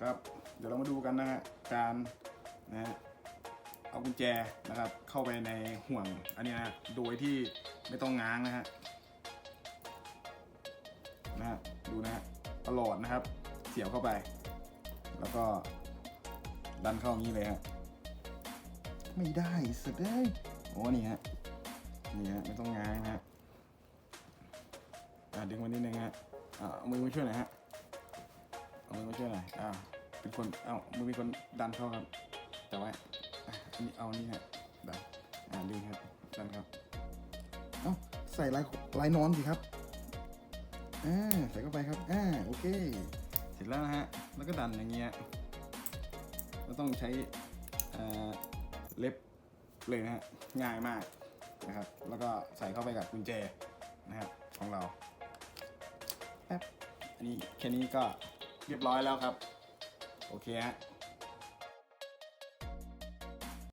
ครับ เดี๋ยวเรามาดูกันนะฮะการนะฮะเอากุญแจนะครับเข้าไปในห่วงอันนี้นะโดยที่ไม่ต้องง้างนะฮะนะฮะดูนะฮะตลอดนะครับ เสียบเข้าไป แล้วก็ดันเข้าอย่างนี้เลยฮะไม่ได้สุดเลยโอ้นี่ฮะนี่ฮะไม่ต้องง้างนะฮะดึงมานิดนึงฮะอ่าเอามือมาช่วยหน่อยฮะ มือมาช่วยหน่อยอ่าวเป็นคนเอ้ามือเป็นคนดันเข้าครับ แต่ว่าอันนี้เอานี่ฮะดันอ่าดึงครับดันครับเอ้าใส่ลายลายนอนสิครับอ่าใส่เข้าไปครับอ่าโอเค เสร็จแล้วนะฮะแล้วก็ดันอย่างเงี้ยเราต้องใช้อ่าเล็บเลยนะฮะง่ายมากนะครับ แล้วก็ใส่เข้าไปกับกุญแจนะครับของเราแป๊บอันนี้แค่นี้ก็ เรียบร้อยแล้วครับ โอเคฮะ